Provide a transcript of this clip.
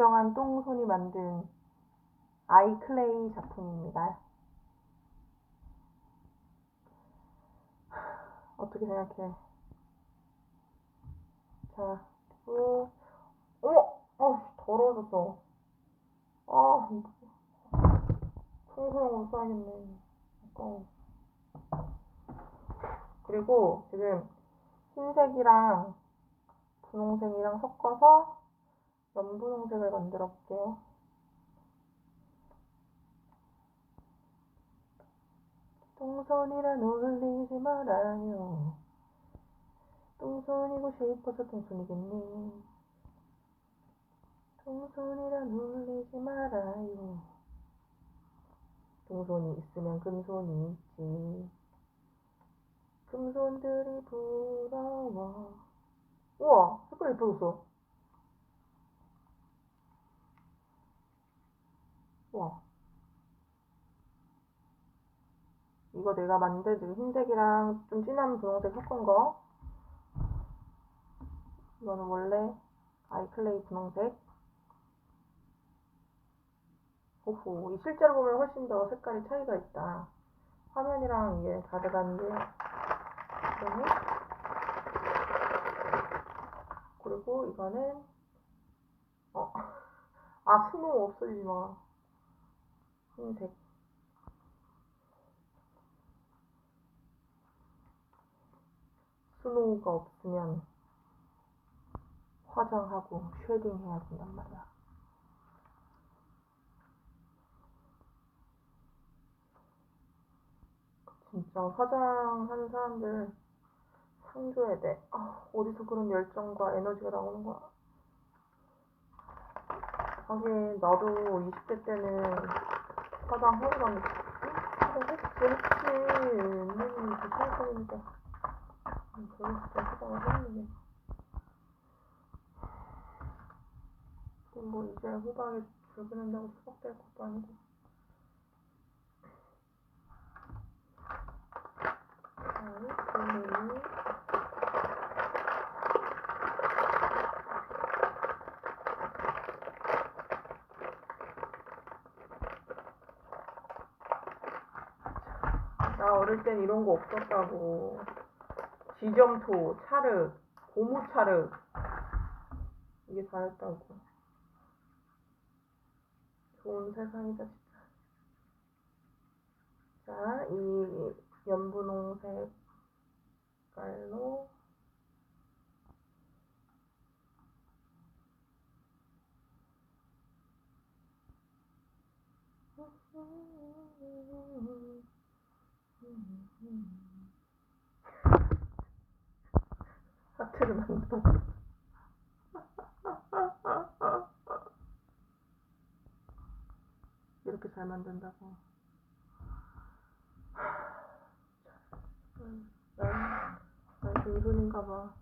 김정한 똥손이 만든 아이클레이 작품입니다. 어떻게 생각해? 자, 그리고, 어머! 어, 더러워졌어. 아. 청소용으로 써야겠네. 아까워. 그리고 지금 흰색이랑 분홍색이랑 섞어서 연분홍색을 만들어 볼게요. 똥손이라 놀리지 말아요. 똥손이고 싶어서 똥손이겠니? 똥손이라 놀리지 말아요. 똥손이 있으면 금손이 있지. 금손들이 부러워. 우와, 색깔 예뻐졌어. 우와. 이거 내가 만든 지금 흰색이랑 좀 진한 분홍색 섞은 거. 이거는 원래 아이클레이 분홍색. 오호, 이 실제로 보면 훨씬 더 색깔이 차이가 있다. 화면이랑 이게. 그러네. 그리고 이거는, 어, 아, 스노우 없어지지 마. 흰색. 스노우가 없으면 화장하고 쉐딩 해야 된단 말이야. 진짜 화장하는 사람들 상 줘야 돼. 아, 어디서 그런 열정과 에너지가 나오는 거야. 하긴 나도 20대 때는 그래, 했지, 했지. 음, 생각해보니까. 음, 그럴 때 화장을 했는데. 뭐 이제 후방에 출근한다고 수박될 것도 아니고. 자, 그러면 나 어릴 땐 이런 거 없었다고. 지점토, 찰흙, 고무 찰흙. 이게 다였다고. 좋은 세상이다, 진짜. 자, 이 연분홍색 깔로 하트를 만들어. 이렇게 잘 만든다고. 난, 난 금손인가 봐.